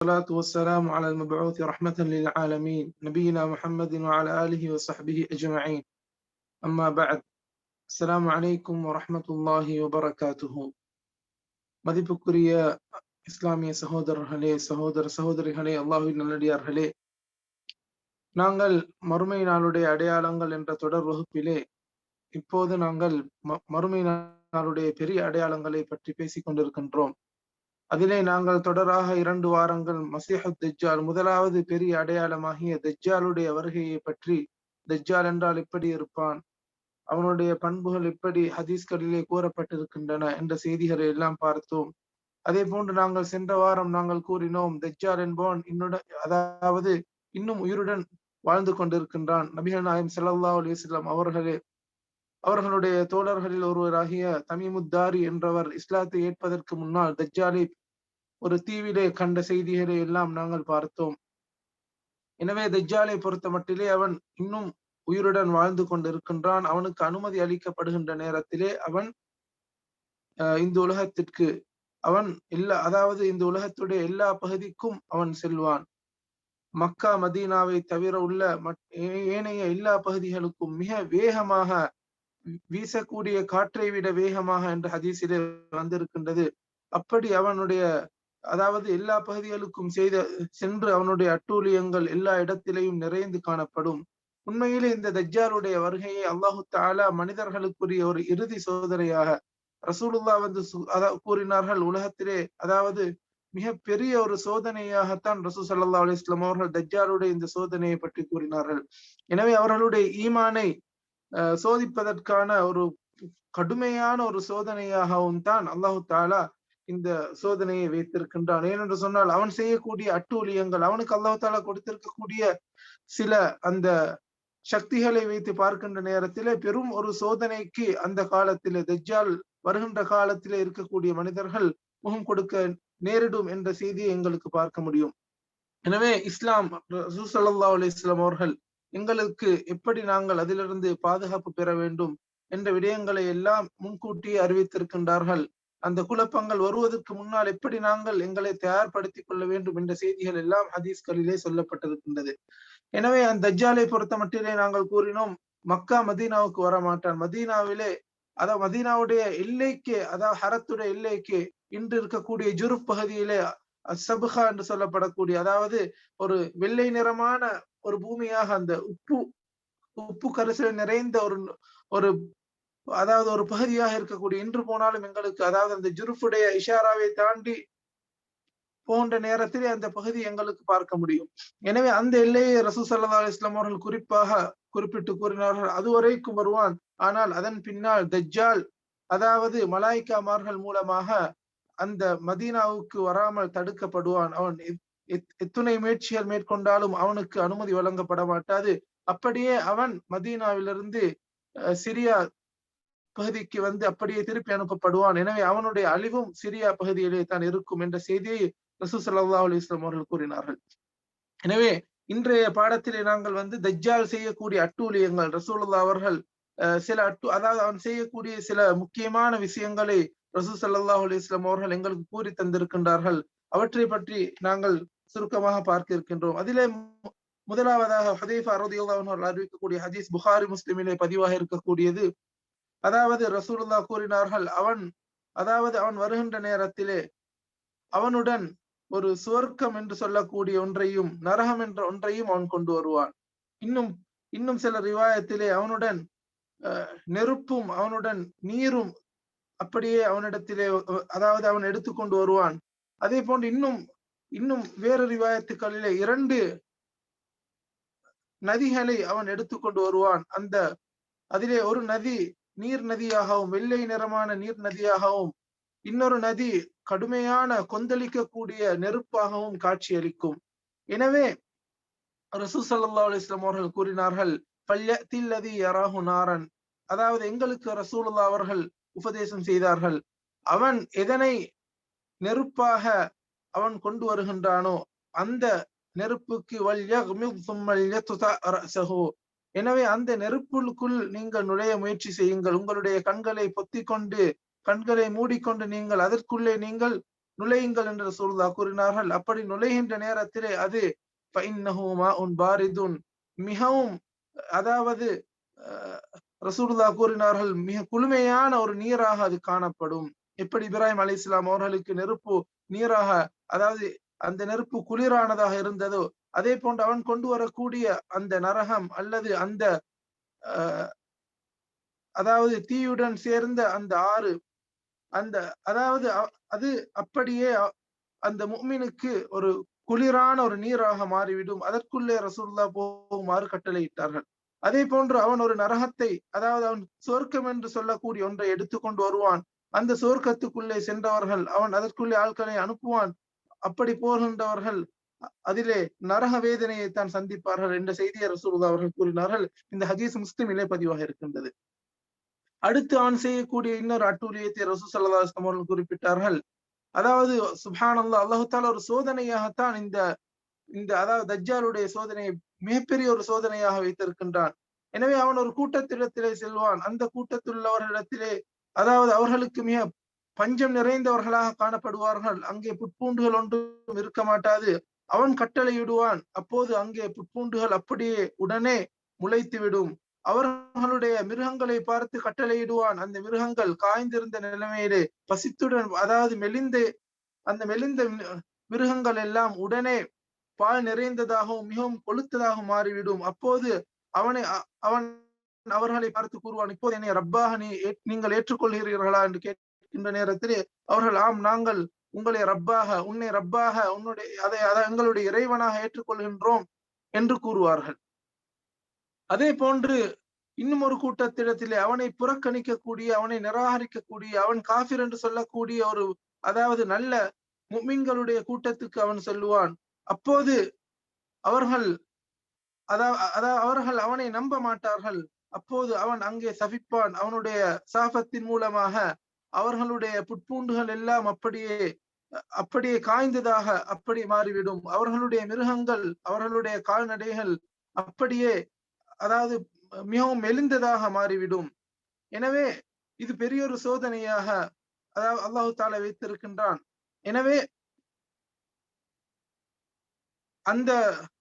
والصلاة والسلام على المبعوث رحمة للعالمين نبينا محمد وعلى آله وصحبه أجمعين أما بعد السلام عليكم ورحمة الله وبركاته மதிப்புக்குரிய இஸ்லாமிய சகோதரர்களே சகோதர சகோதரிகளே அல்லாஹுவின் நல்லடியார்களே நாங்கள் மறுமை நாளுடைய அடையாளங்கள் என்ற தொடர் வகுப்பிலே இப்போது நாங்கள் மறுமை நாளுடைய பெரிய அடையாளங்களை பற்றி பேசிக் கொண்டிருக்கின்றோம் அதிலே நாங்கள் தொடராக இரண்டு வாரங்கள் மசீஹு தஜ்ஜால் முதலாவது பெரிய அடையாளமாகிய தஜ்ஜாலுடைய வருகையை பற்றி தஜ்ஜால் என்றால் எப்படி இருப்பான் அவனுடைய பண்புகள் எப்படி ஹதீஸ்களிலே கூறப்பட்டிருக்கின்றன என்ற செய்திகளை எல்லாம் பார்த்தோம். அதே போன்று நாங்கள் சென்ற வாரம் நாங்கள் கூறினோம் தஜ்ஜால் என்பவன் இன்னுடன் அதாவது இன்னும் உயிருடன் வாழ்ந்து கொண்டிருக்கின்றான். நபிகள் நாயம் சல்லா அலிஸ்லாம் அவர்களே அவர்களுடைய தோழர்களில் ஒருவராகிய தமிமுத்தாரி என்றவர் இஸ்லாத்தை ஏற்பதற்கு முன்னால் தஜ்ஜாலை ஒரு தீவிலே கண்ட செய்திகளை எல்லாம் நாங்கள் பார்த்தோம். எனவே தஜ்ஜாலை பொறுத்த மட்டிலே அவன் இன்னும் உயிருடன் வாழ்ந்து கொண்டிருக்கின்றான். அவனுக்கு அனுமதி அளிக்கப்படுகின்ற நேரத்திலே அவன் இந்த உலகத்திற்கு அவன் எல்லா அதாவது இந்த உலகத்துடைய எல்லா பகுதிக்கும் அவன் செல்வான். மக்கா மதீனாவை தவிர உள்ள ஏனைய எல்லா பகுதிகளுக்கும் மிக வேகமாக வீசக்கூடிய காற்றை விட வேகமாக என்ற ஹதீஸிலே வந்திருக்கின்றது. அப்படி அவனுடைய அதாவது எல்லா பகுதிகளுக்கும் செய்த சென்று அவனுடைய அட்டூழியங்கள் எல்லா இடத்திலேயும் நிறைந்து காணப்படும். உண்மையிலே இந்த தஜ்ஜாருடைய வருகையை அல்லாஹு தாலா மனிதர்களுக்குரிய ஒரு இறுதி சோதனையாக ரசூலுல்லா வந்து கூறினார்கள். உலகத்திலே அதாவது மிக பெரிய ஒரு சோதனையாகத்தான் ரசூ சல்லா அலிஸ்லாம் அவர்கள் தஜ்ஜாருடைய இந்த சோதனையை பற்றி கூறினார்கள். எனவே அவர்களுடைய ஈமானை சோதிப்பதற்கான ஒரு கடுமையான ஒரு சோதனையாகவும் தான் அல்லாஹு தாலா இந்த சோதனையை வைத்திருக்கின்றான். ஏனென்று சொன்னால் அவன் செய்யக்கூடிய அட்டூழியங்கள் அவனுக்கு அல்லாஹு தாலா கொடுத்திருக்கக்கூடிய சில அந்த சக்திகளை வைத்து பார்க்கின்ற நேரத்திலே பெரும் ஒரு சோதனைக்கு அந்த காலத்திலே தஜ்ஜால் வருகின்ற காலத்திலே இருக்கக்கூடிய மனிதர்கள் முகம் கொடுக்க நேரிடும் என்ற செய்தியை எங்களுக்கு பார்க்க முடியும். எனவே இஸ்லாம் ரசூசல்லா அலிஸ்லாம் அவர்கள் எங்களுக்கு எப்படி நாங்கள் அதிலிருந்து பாதுகாப்பு பெற வேண்டும் என்ற விடயங்களை எல்லாம் முன்கூட்டியே அறிவித்திருக்கின்றார்கள். அந்த குழப்பங்கள் வருவதற்கு முன்னால் எப்படி நாங்கள் எங்களை தயார்படுத்திக் கொள்ள வேண்டும் என்ற செய்திகள் எல்லாம் ஹதீஸ்களிலே சொல்லப்பட்டிருக்கின்றது. எனவே அந்த தஜ்ஜாலை பொறுத்த மட்டிலே நாங்கள் கூறினோம் மக்கா மதீனாவுக்கு வர மாட்டான் மதீனாவிலே அதாவது மதீனாவுடைய எல்லைக்கு அதாவது ஹரத்துடைய எல்லைக்கு இன்று இருக்கக்கூடிய ஜுருப் பகுதியிலே சபுகா என்று சொல்லப்படக்கூடிய அதாவது ஒரு வெள்ளை நிறமான ஒரு பூமியாக அந்த உப்பு உப்பு கரிசல் நிறைந்த ஒரு ஒரு அதாவது ஒரு பகுதியாக இருக்கக்கூடிய இன்று போனாலும் எங்களுக்கு அதாவது அந்த ஜுருஃபுடைய இஷாராவை தாண்டி போன்ற நேரத்திலே அந்த பகுதி எங்களுக்கு பார்க்க முடியும். எனவே அந்த எல்லையை ரசூ சல்லா இஸ்லாம் அவர்கள் குறிப்பாக குறிப்பிட்டு கூறினார்கள் அதுவரைக்கும் வருவான். ஆனால் அதன் பின்னால் தஜ்ஜால் அதாவது மலாய்க்காமார்கள் மூலமாக அந்த மதீனாவுக்கு வராமல் தடுக்கப்படுவான். அவன் எத்துணை முயற்சிகள் மேற்கொண்டாலும் அவனுக்கு அனுமதி வழங்கப்பட மாட்டாது. அப்படியே அவன் மதீனாவிலிருந்து சிரியா பகுதிக்கு வந்து அப்படியே திருப்பி அனுப்பப்படுவான். எனவே அவனுடைய அழிவும் சிரியா பகுதியிலே தான் இருக்கும் என்ற செய்தியை ரசூ சல்லா அவர்கள் கூறினார்கள். எனவே இன்றைய பாடத்திலே நாங்கள் வந்து தஜ்ஜால் செய்யக்கூடிய அட்டூழியங்கள் ரசூல்லா அவர்கள் சில அட்டு அதாவது அவன் செய்யக்கூடிய சில முக்கியமான விஷயங்களை ரசூ சல்லாஹ் அலி இஸ்லாம் அவர்கள் எங்களுக்கு கூறி தந்திருக்கின்றார்கள் அவற்றை பற்றி நாங்கள் சுருக்கமாக பார்க்க இருக்கின்றோம் அதிலே முதலாவதாக ஹதீஃபா ரதியுல்லாஹ் அறிவிக்கக்கூடிய ஹதீஸ் புகாரி முஸ்லிமிலே பதிவாக இருக்கக்கூடியது. அதாவது ரசூலுல்லா கூறினார்கள் அவன் அதாவது அவன் வருகின்ற நேரத்திலே அவனுடன் ஒரு சுவர்க்கம் என்று சொல்லக்கூடிய ஒன்றையும் நரகம் என்ற ஒன்றையும் அவன் கொண்டு வருவான். இன்னும் இன்னும் சில ரிவாயத்திலே அவனுடன் நெருப்பும் அவனுடன் நீரும் அப்படியே அவனிடத்திலே அதாவது அவன் எடுத்துக்கொண்டு வருவான். அதே போன்று இன்னும் இன்னும் வேறு ரிவாயத்துக்களிலே இரண்டு நதிகளை அவன் எடுத்துக்கொண்டு வருவான். அந்த அதிலே ஒரு நதி நீர் நதியாகவும் வெள்ளை நிறமான நீர் நதியாகவும் இன்னொரு நதி கடுமையான கொந்தளிக்கக்கூடிய நெருப்பாகவும் காட்சியளிக்கும். எனவே ரசூ சல்லா அலிஸ்லாம் அவர்கள் கூறினார்கள் பல்யத்தில்லதி யராகு நாரன். அதாவது எங்களுக்கு ரசூலுல்லா அவர்கள் உபதேசம் செய்தார்கள். அவன் எதனை நெருப்பாக அவன் கொண்டு வருகின்றானோ? அந்த நெருப்புக்கு எனவே அந்த நெருப்புக்குள் நீங்கள் நுழைய முயற்சி செய்யுங்கள். உங்களுடைய கண்களை பொத்திக்கொண்டு கண்களை மூடிக்கொண்டு நீங்கள் அதற்குள்ளே நீங்கள் நுழையுங்கள் என்று ரசூலுல்லாஹ் கூறினார்கள். அப்படி நுழைகின்ற நேரத்திலே அது உன் பாரிதுன். மிகவும் அதாவது ரசூலுல்லாஹ் கூறினார்கள் மிக குளுமையான ஒரு நீராக அது காணப்படும். எப்படி இப்ராஹிம் அலி இஸ்லாம் அவர்களுக்கு நெருப்பு நீராக அதாவது அந்த நெருப்பு குளிரானதாக இருந்ததோ அதே போன்று அவன் கொண்டு வரக்கூடிய அந்த நரகம் அல்லது அந்த அதாவது தீயுடன் சேர்ந்த அந்த ஆறு அந்த அதாவது அது அப்படியே அந்த முக்மினுக்கு ஒரு குளிரான ஒரு நீராக மாறிவிடும். அதற்குள்ளே ரசூல்லா போகுமாறு கட்டளையிட்டார்கள். அதே போன்று அவன் ஒரு நரகத்தை அதாவது அவன் சொர்க்கம் என்று சொல்லக்கூடிய ஒன்றை எடுத்துக்கொண்டு வருவான். அந்த சுவர்க்கத்துக்குள்ளே சென்றவர்கள் அவன் அதற்குள்ளே ஆட்களை அனுப்புவான். அப்படி போகின்றவர்கள் அதிலே நரக வேதனையை தான் சந்திப்பார்கள் என்ற செய்தியை ரசூலுல்லா அவர்கள் கூறினார்கள். இந்த ஹதீஸ் முஸ்லிமிலே பதிவாக இருக்கின்றது. அடுத்து அவன் செய்யக்கூடிய இன்னொரு அட்டூழியத்தை ரசூ சல்லாஸ்லம் அவர்கள் குறிப்பிட்டார்கள். அதாவது சுபான் அல்லா அல்லாஹால ஒரு சோதனையாகத்தான் இந்த இந்த அதாவது தஜ்ஜாலுடைய சோதனையை மிகப்பெரிய ஒரு சோதனையாக வைத்திருக்கின்றான். எனவே அவன் ஒரு கூட்டத்திடத்திலே செல்வான். அந்த கூட்டத்தில் உள்ளவர்களிடத்திலே அதாவது அவர்களுக்கு மிக பஞ்சம் நிறைந்தவர்களாக காணப்படுவார்கள். அங்கே புட்பூண்டுகள் ஒன்றும் இருக்க மாட்டாது. அவன் கட்டளையிடுவான் அப்போது அங்கே புட்பூண்டுகள் அப்படியே உடனே முளைத்து விடும். அவர்களுடைய மிருகங்களை பார்த்து கட்டளையிடுவான் அந்த மிருகங்கள் காய்ந்திருந்த நிலைமையிலே பசித்துடன் அதாவது மெலிந்து அந்த மெலிந்த மிருகங்கள் எல்லாம் உடனே பால் நிறைந்ததாகவும் மிகவும் கொளுத்ததாகவும் மாறிவிடும். அப்போது அவனை அவன் அவர்களை பார்த்து கூறுவான் இப்போது என்னை ரப்பாக நீ நீங்கள் ஏற்றுக்கொள்கிறீர்களா? என்று கேட்கின்ற நேரத்திலே அவர்கள் ஆம் நாங்கள் உங்களை ரப்பாக உன்னை ரப்பாக உன்னுடைய அதை அதை எங்களுடைய இறைவனாக ஏற்றுக்கொள்கின்றோம் என்று கூறுவார்கள். அதே போன்று இன்னும் ஒரு கூட்டத்திடத்திலே அவனை புறக்கணிக்கக்கூடிய அவனை நிராகரிக்கக்கூடிய அவன் காஃபிர் என்று சொல்லக்கூடிய ஒரு அதாவது நல்ல முமின்களுடைய கூட்டத்துக்கு அவன் சொல்லுவான். அப்போது அவர்கள் அதாவது அவர்கள் அவனை நம்ப மாட்டார்கள். அப்போது அவன் அங்கே சபிப்பான். அவனுடைய சாபத்தின் மூலமாக அவர்களுடைய புட்பூண்டுகள் எல்லாம் அப்படியே அப்படியே காய்ந்ததாக அப்படி மாறிவிடும். அவர்களுடைய மிருகங்கள் அவர்களுடைய கால்நடைகள் அப்படியே அதாவது மிகவும் மெலிந்ததாக மாறிவிடும். எனவே இது பெரிய ஒரு சோதனையாக அதாவது அல்லாஹு தாலா வைத்திருக்கின்றான். எனவே அந்த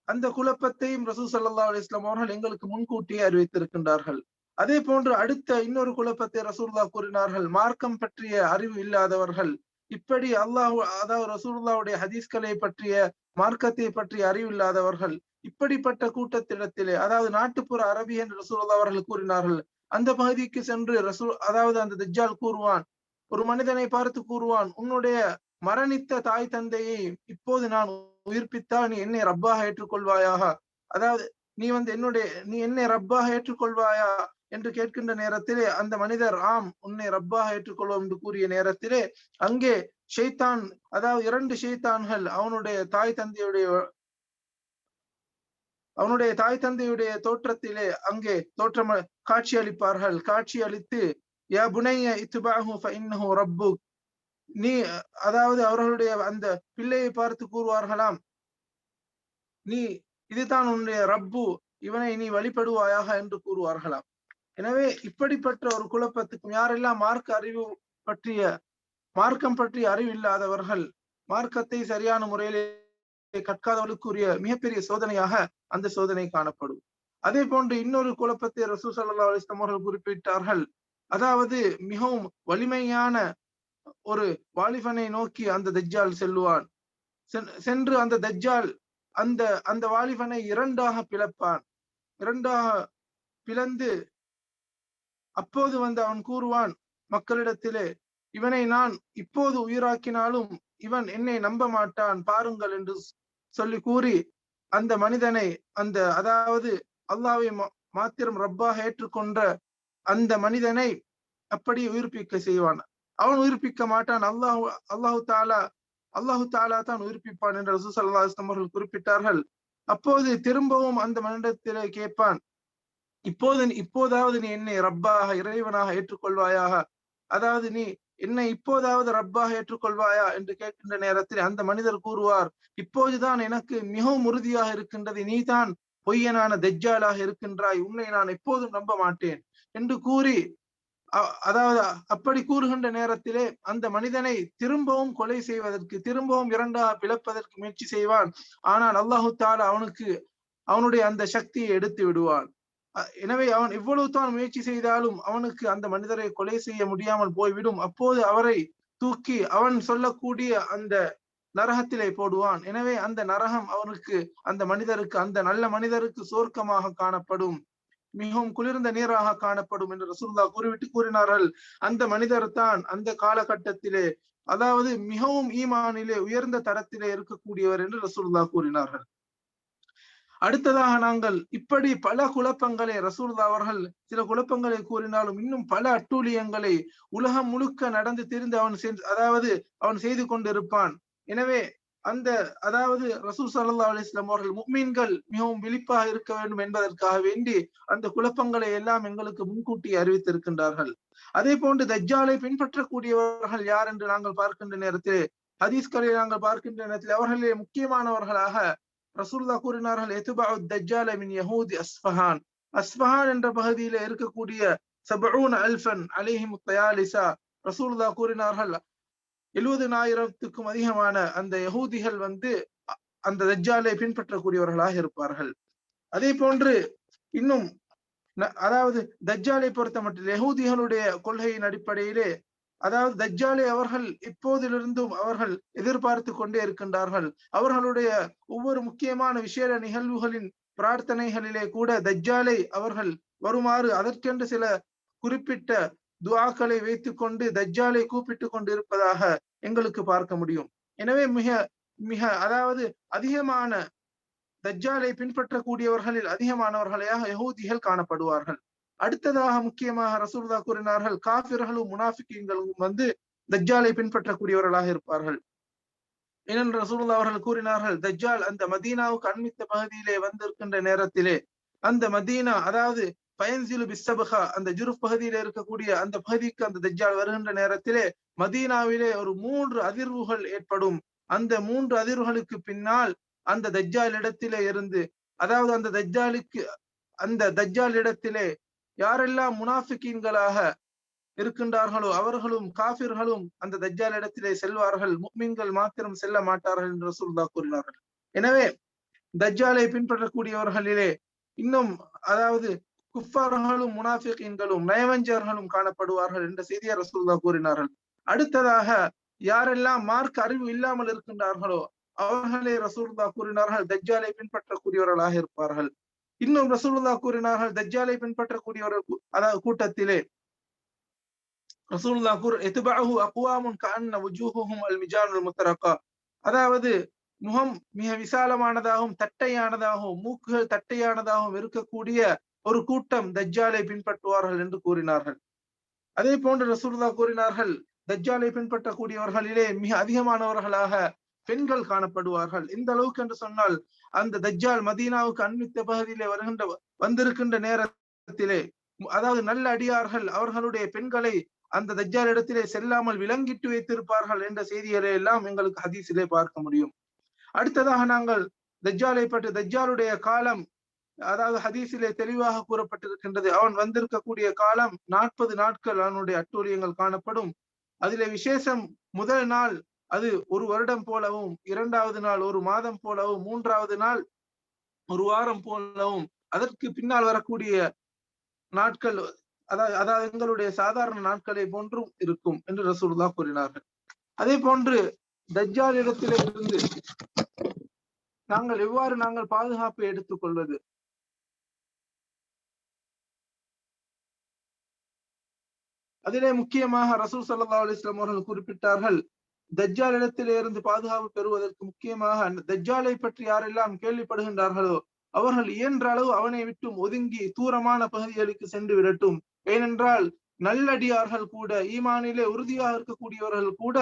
அந்த குழப்பத்தையும் ரசூ சல்லா அலிஸ்லாம் அவர்கள் எங்களுக்கு முன்கூட்டியே அறிவித்திருக்கின்றார்கள். அதே போன்று அடுத்த இன்னொரு குழப்பத்தை ரசூல்லா கூறினார்கள். மார்க்கம் பற்றிய அறிவு இல்லாதவர்கள். இப்படி அல்லாஹு அதாவது ரசூல்லாவுடைய ஹதீஸ்களை பற்றிய மார்க்கத்தை பற்றிய அறிவு இல்லாதவர்கள். இப்படிப்பட்ட கூட்டத்திடத்திலே அதாவது நாட்டுப்புற அரபி என்று ரசூல்லா அவர்கள் கூறினார்கள். அந்த பகுதிக்கு சென்று ரசூல் அதாவது அந்த திஜால் கூறுவான். ஒரு மனிதனை பார்த்து கூறுவான். உன்னுடைய மரணித்த தாய் தந்தையை இப்போது நான் உயிர்ப்பித்தால் நீ என்னை ரப்பாக ஏற்றுக்கொள்வாயாக? அதாவது நீ வந்து என்னுடைய நீ என்னை ரப்பாக ஏற்றுக்கொள்வாயா? என்று கேட்கின்ற நேரத்திலே அந்த மனிதர் ஆம் உன்னை ரப்பாக ஏற்றுக்கொள்வோம் என்று கூறிய நேரத்திலே அங்கே ஷெய்தான் அதாவது இரண்டு ஷெய்தான்கள் அவனுடைய தாய் தந்தையுடைய அவனுடைய தாய் தந்தையுடைய தோற்றத்திலே அங்கே தோற்றம் காட்சி அளிப்பார்கள் காட்சி அளித்து யா புனைய இத்துபாஹு ரப்புக் நீ அதாவது அவர்களுடைய அந்த பிள்ளையை பார்த்து கூறுவார்களாம். நீ இதுதான் உன்னுடைய ரப்பு இவனை நீ வழிபடுவாயாக என்று கூறுவார்களாம். எனவே இப்படிப்பட்ட ஒரு குழப்பத்துக்கும் யாரெல்லாம் மார்க் அறிவு பற்றிய மார்க்கம் பற்றிய அறிவு இல்லாதவர்கள் மார்க்கத்தை சரியான முறையிலே கற்காதவர்களுக்குரிய மிகப்பெரிய சோதனையாக அந்த சோதனை காணப்படும். அதே போன்று இன்னொரு குழப்பத்தை ரசூ சல்லா அலிஸ்லாம் அவர்கள் குறிப்பிட்டார்கள். அதாவது மிகவும் வலிமையான ஒரு வாலிபனை நோக்கி அந்த தஜ்ஜால் செல்லுவான். சென்று அந்த தஜ்ஜால் அந்த அந்த வாலிபனை இரண்டாக பிளப்பான். இரண்டாக பிளந்து அப்போது வந்து அவன் கூறுவான் மக்களிடத்திலே இவனை நான் இப்போது உயிராக்கினாலும் இவன் என்னை நம்ப மாட்டான் பாருங்கள் என்று சொல்லி கூறி அந்த மனிதனை அந்த அதாவது அல்லாவை மாத்திரம் ரப்பாக ஏற்றுக்கொண்ட அந்த மனிதனை அப்படி உயிர்ப்பிக்க செய்வான். அவன் உயிர்ப்பிக்க மாட்டான். அல்லாஹு அல்லாஹு தாலா அல்லாஹு தாலா தான் உயிர்ப்பிப்பான் என்று ரசூ சல்லா அவர்கள் குறிப்பிட்டார்கள். அப்போது திரும்பவும் அந்த மனிதத்திலே கேட்பான் இப்போது இப்போதாவது நீ என்னை ரப்பாக இறைவனாக ஏற்றுக்கொள்வாயாக? அதாவது நீ என்னை இப்போதாவது ரப்பாக ஏற்றுக்கொள்வாயா? என்று கேட்கின்ற நேரத்தில் அந்த மனிதர் கூறுவார் இப்போதுதான் எனக்கு மிகவும் உறுதியாக இருக்கின்றது. நீதான் பொய்யனான தெஜ்ஜாலாக இருக்கின்றாய். உன்னை நான் எப்போதும் நம்ப மாட்டேன். என்று கூறி அதாவது அப்படி கூறுகின்ற நேரத்திலே அந்த மனிதனை திரும்பவும் கொலை செய்வதற்கு திரும்பவும் இரண்டா பிளப்பதற்கு முயற்சி செய்வான். ஆனால் அல்லாஹு தாலா அவனுக்கு அவனுடைய அந்த சக்தியை எடுத்து விடுவான். எனவே அவன் இவ்வளவு தான் முயற்சி செய்தாலும் அவனுக்கு அந்த மனிதரை கொலை செய்ய முடியாமல் போய்விடும். அப்போது அவரை தூக்கி அவன் சொல்லக்கூடிய அந்த நரகத்திலே போடுவான். எனவே அந்த நரகம் அவனுக்கு அந்த மனிதருக்கு அந்த நல்ல மனிதருக்கு சோர்க்கமாக காணப்படும். மிகவும் குளிர்ந்த நீராக காணப்படும் என்று ரசூல்லா கூறிவிட்டு கூறினார்கள். அந்த மனிதர் தான் அந்த காலகட்டத்திலே அதாவது மிகவும் ஈமானிலே உயர்ந்த தரத்திலே இருக்கக்கூடியவர் என்று ரசூல்லா கூறினார்கள். அடுத்ததாக நாங்கள் இப்படி பல குழப்பங்களை ரசூல்லா அவர்கள் சில குழப்பங்களை கூறினாலும் இன்னும் பல அட்டூழியங்களை உலகம் முழுக்க நடந்து தெரிந்து அவன் அதாவது அவன் செய்து கொண்டிருப்பான். எனவே அந்த அதாவது ரசூல் சல்லா அலிஸ்லாம் அவர்கள் முக்மீன்கள் மிகவும் விழிப்பாக இருக்க வேண்டும் என்பதற்காக வேண்டி அந்த குழப்பங்களை எல்லாம் எங்களுக்கு முன்கூட்டி அறிவித்திருக்கின்றார்கள். அதே போன்று தஜ்ஜாலை பின்பற்றக்கூடியவர்கள் யார் என்று நாங்கள் பார்க்கின்ற நேரத்தில் ஹதீஸ்களை நாங்கள் பார்க்கின்ற நேரத்தில் அவர்களே முக்கியமானவர்களாக ரசூல்லா கூறினார்கள் எதுபா தஜ்ஜால மின் யஹூதி அஸ்பஹான் அஸ்பஹான் என்ற பகுதியில இருக்கக்கூடிய சபூன் அல்ஃபன் அலிஹிம் தயாலிசா ரசூல்லா கூறினார்கள் எழுபதுனாயிரத்துக்கும் அதிகமான அந்த யகூதிகள் வந்து அந்த தஜ்ஜாலை பின்பற்றக்கூடியவர்களாக இருப்பார்கள். அதே போன்று இன்னும் அதாவது தஜ்ஜாலை பொறுத்த மட்டும் யகூதிகளுடைய கொள்கையின் அடிப்படையிலே அதாவது தஜ்ஜாலை அவர்கள் இப்போதிலிருந்தும் அவர்கள் எதிர்பார்த்து கொண்டே இருக்கின்றார்கள். அவர்களுடைய ஒவ்வொரு முக்கியமான விசேட நிகழ்வுகளின் பிரார்த்தனைகளிலே கூட தஜ்ஜாலை அவர்கள் வருமாறு அதற்கென்று சில குறிப்பிட்ட துவாக்களை வைத்துக் கொண்டு தஜ்ஜாலை கூப்பிட்டு கொண்டு இருப்பதாக எங்களுக்கு பார்க்க முடியும். எனவே மிக மிக அதாவது அதிகமான தஜ்ஜாலை பின்பற்றக்கூடியவர்களில் அதிகமானவர்களையாக யகூதிகள் காணப்படுவார்கள். அடுத்ததாக முக்கியமாக ரசூர்தா கூறினார்கள் காபிர்களும் முனாஃபிக்கங்களும் வந்து தஜ்ஜாலை பின்பற்றக்கூடியவர்களாக இருப்பார்கள். ஏனென்று ரசூல்லா அவர்கள் கூறினார்கள் தஜ்ஜால் அந்த மதீனாவுக்கு அண்மித்த பகுதியிலே வந்திருக்கின்ற நேரத்திலே அந்த மதீனா அதாவது பயன்சிலு பிஸ்தபகா அந்த ஜுருப் பகுதியில இருக்கக்கூடிய அந்த பகுதிக்கு அந்த தஜ்ஜால் வருகின்ற நேரத்திலே மதீனாவிலே ஒரு மூன்று அதிர்வுகள் ஏற்படும். அந்த மூன்று அதிர்வுகளுக்கு பின்னால் அந்த தஜ்ஜால் இடத்திலே இருந்து அதாவது அந்த தஜ்ஜாலுக்கு அந்த தஜ்ஜால் இடத்திலே யாரெல்லாம் முனாஃபிக்கீன்களாக இருக்கின்றார்களோ அவர்களும் காபிர்களும் அந்த தஜ்ஜால் இடத்திலே செல்வார்கள். முக்மீன்கள் மாத்திரம் செல்ல மாட்டார்கள் என்று ரசூல்லா கூறினார்கள். எனவே தஜ்ஜாலை பின்பற்றக்கூடியவர்களிலே இன்னும் அதாவது குஃபார்களும் முனாஃபிகீன்களும் நயவஞ்சர்களும் காணப்படுவார்கள் என்ற செய்தியை ரசூல்லா கூறினார்கள். அடுத்ததாக யாரெல்லாம் மார்க் அறிவு இல்லாமல் இருக்கின்றார்களோ அவர்களே ரசூல்லா கூறினார்கள் தஜ்ஜாலை பின்பற்றக்கூடியவர்களாக இருப்பார்கள். இன்னும் ரசூலுல்லா கூறினார்கள் தஜ்ஜாலை பின்பற்றக்கூடியவர்கள் அதாவது கூட்டத்திலே ரசூலுல்லா கூறு எத்துபாஹு அக்வாமுன் கான்ன வுஜூஹுஹும் அல் மிஜானுல் முத்தரக்கா. அதாவது முகம் மிக விசாலமானதாகவும் தட்டையானதாகவும் மூக்குகள் தட்டையானதாகவும் இருக்கக்கூடிய ஒரு கூட்டம் தஜ்ஜாலை பின்பற்றுவார்கள் என்று கூறினார்கள். அதே போன்று ரசூர்தா கூறினார்கள் தஜ்ஜாலை பின்பற்றக்கூடியவர்களிலே மிக அதிகமானவர்களாக பெண்கள் காணப்படுவார்கள். இந்த அளவுக்கு என்று சொன்னால் அந்த தஜ்ஜால் மதீனாவுக்கு அண்மித்த பகுதியிலே வருகின்ற வந்திருக்கின்ற நேரத்திலே அதாவது நல்ல அடியார்கள் அவர்களுடைய பெண்களை அந்த தஜ்ஜால் இடத்திலே செல்லாமல் விலங்கிட்டு வைத்திருப்பார்கள் என்ற செய்திகளை எல்லாம் எங்களுக்கு ஹதீஸிலே பார்க்க முடியும். அடுத்ததாக நாங்கள் தஜ்ஜாலை பற்றி தஜ்ஜாலுடைய காலம் அதாவது ஹதீஸிலே தெளிவாக கூறப்பட்டிருக்கின்றது. அவன் வந்திருக்கக்கூடிய காலம் நாற்பது நாட்கள் அவனுடைய அட்டூழியங்கள் காணப்படும். அதிலே விசேஷம் முதல் நாள் அது ஒரு வருடம் போலவும் இரண்டாவது நாள் ஒரு மாதம் போலவும் மூன்றாவது நாள் ஒரு வாரம் போலவும் அதற்கு பின்னால் வரக்கூடிய நாட்கள் அதாவது அதாவது எங்களுடைய சாதாரண நாட்களை போன்றும் இருக்கும் என்று ரசூல்லா கூறினார்கள். அதே போன்று தஜ்ஜால் இடத்திலே இருந்து நாங்கள் எவ்வாறு நாங்கள் பாதுகாப்பை எடுத்துக் கொள்வது அதிலே முக்கியமாக ரசூல் சல்லா அலிஸ்லாம் அவர்கள் குறிப்பிட்டார்கள் தஜ்ஜால் இடத்திலிருந்து பாதுகாப்பு பெறுவதற்கு முக்கியமாக தஜ்ஜாலை பற்றி யாரெல்லாம் கேள்விப்படுகின்றார்களோ அவர்கள் இயன்ற அளவு அவனை விட்டும் ஒதுங்கி தூரமான பகுதிகளுக்கு சென்று விடட்டும். ஏனென்றால் நல்லடியார்கள் கூட ஈமானிலே உறுதியாக இருக்கக்கூடியவர்கள் கூட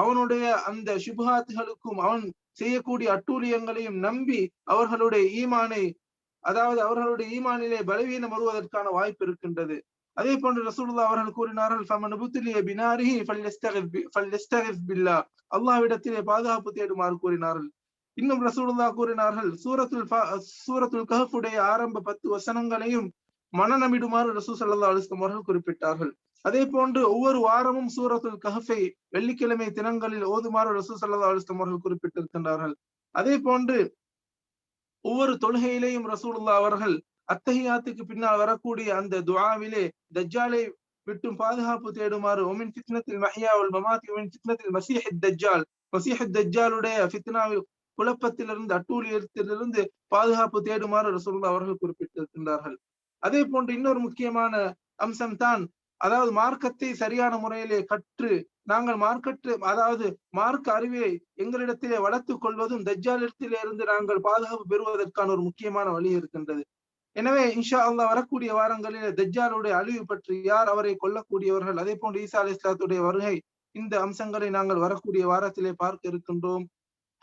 அவனுடைய அந்த சுபகாத்துகளுக்கும் அவன் செய்யக்கூடிய அட்டூழியங்களையும் நம்பி அவர்களுடைய ஈமானை அதாவது அவர்களுடைய ஈமானிலே பலவீனம் வருவதற்கான வாய்ப்பு இருக்கின்றது. அதே போன்று ரசூலுல்லா அவர்கள் கூறினார்கள் அல்லாவிடத்திலே பாதுகாப்பு தேடுமாறு கூறினார்கள். இன்னும் ரசூலுல்லா கூறினார்கள் சூரத்துல் சூரத்துல் கஹஃபுடைய ஆரம்ப பத்து வசனங்களையும் மனநமிடுமாறு ரசூ சல்லா அலுஸ்லம் அவர்கள் குறிப்பிட்டார்கள். அதே போன்று ஒவ்வொரு வாரமும் சூரத்துல் கஹஃபை வெள்ளிக்கிழமை தினங்களில் ஓதுமாறு ரசூ சல்லா அலுஸ்லம் அவர்கள் குறிப்பிட்டிருக்கின்றார்கள். அதே போன்று ஒவ்வொரு தொழுகையிலேயும் ரசூலுல்லா அவர்கள் அத்தகையாத்துக்கு பின்னால் வரக்கூடிய அந்த துவாவிலே தஜ்ஜாலை விட்டும் பாதுகாப்பு தேடுமாறு ஒமின் சித்னத்தில் மஹியா உல் மமாத்தி ஒமின் சித்னத்தில் மசீஹத் தஜ்ஜால் மசீஹத் தஜ்ஜாலுடைய ஃபித்னாவில் குழப்பத்திலிருந்து அட்டூழியத்திலிருந்து பாதுகாப்பு தேடுமாறு ரசூல்லா அவர்கள் குறிப்பிட்டிருக்கின்றார்கள். அதே போன்று இன்னொரு முக்கியமான அம்சம் தான் அதாவது மார்க்கத்தை சரியான முறையிலே கற்று நாங்கள் மார்க்கற்று அதாவது மார்க்க அறிவை எங்களிடத்திலே வளர்த்துக் கொள்வதும் தஜ்ஜாலிடத்திலே இருந்து நாங்கள் பாதுகாப்பு பெறுவதற்கான ஒரு முக்கியமான வழி இருக்கின்றது. எனவே இன்ஷா அல்லா வரக்கூடிய வாரங்களில் தஜ்ஜாலுடைய அழிவு பற்றி யார் அவரை கொல்லக்கூடியவர்கள்? அதே போன்று ஈசா அலி இஸ்லாத்துடைய வருகை இந்த அம்சங்களை நாங்கள் வரக்கூடிய வாரத்திலே பார்க்க இருக்கின்றோம்.